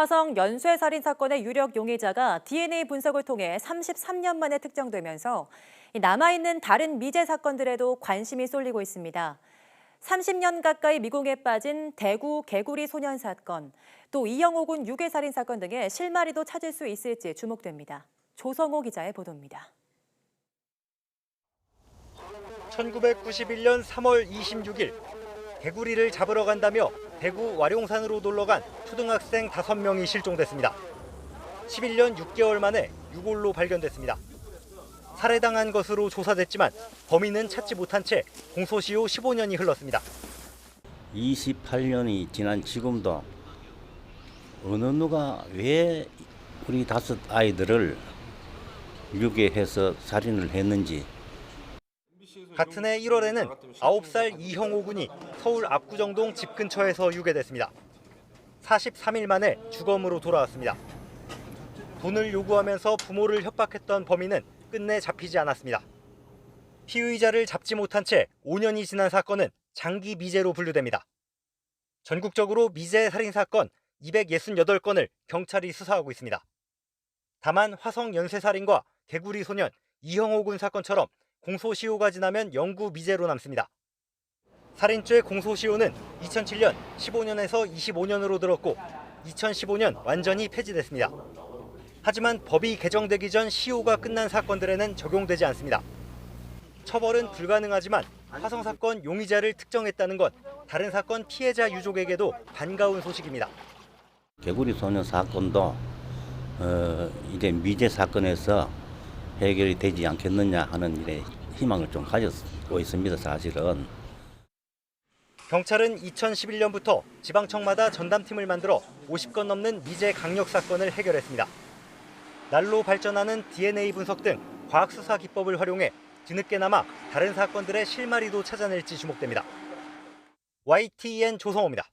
화성 연쇄 살인 사건의 유력 용의자가 DNA 분석을 통해 33년 만에 특정되면서 이 남아있는 다른 미제 사건들에도 관심이 쏠리고 있습니다. 30년 가까이 미궁에 빠진 대구 개구리 소년 사건, 또 이영호 군 유괴 살인 사건 등의 실마리도 찾을 수 있을지 주목됩니다. 조성호 기자의 보도입니다. 1991년 3월 26일 개구리를 잡으러 간다며 대구 와룡산으로 놀러간 초등학생 5명이 실종됐습니다. 11년 6개월 만에 유골로 발견됐습니다. 살해당한 것으로 조사됐지만 범인은 찾지 못한 채 공소시효 15년이 흘렀습니다. 28년이 지난 지금도 어느 누가 왜 우리 다섯 아이들을 유괴해서 살인을 했는지 같은 해 1월에는 9살 이형호 군이 서울 압구정동 집 근처에서 유괴됐습니다. 43일 만에 주검으로 돌아왔습니다. 돈을 요구하면서 부모를 협박했던 범인은 끝내 잡히지 않았습니다. 피의자를 잡지 못한 채 5년이 지난 사건은 장기 미제로 분류됩니다. 전국적으로 미제 살인 사건 268건을 경찰이 수사하고 있습니다. 다만 화성 연쇄살인과 개구리 소년 이형호 군 사건처럼 공소시효가 지나면 영구 미제로 남습니다. 살인죄 공소시효는 2007년 15년에서 25년으로 늘었고 2015년 완전히 폐지됐습니다. 하지만 법이 개정되기 전 시효가 끝난 사건들에는 적용되지 않습니다. 처벌은 불가능하지만 화성 사건 용의자를 특정했다는 건 다른 사건 피해자 유족에게도 반가운 소식입니다. 개구리 소년 사건도 어, 이제 미제 사건에서 해결이 되지 않겠느냐 하는 일에 희망을 좀 가지고 있습니다. 사실은. 경찰은 2011년부터 지방청마다 전담팀을 만들어 50건 넘는 미제 강력 사건을 해결했습니다. 날로 발전하는 DNA 분석 등 과학 수사 기법을 활용해 뒤늦게나마 다른 사건들의 실마리도 찾아낼지 주목됩니다. YTN 조성호입니다.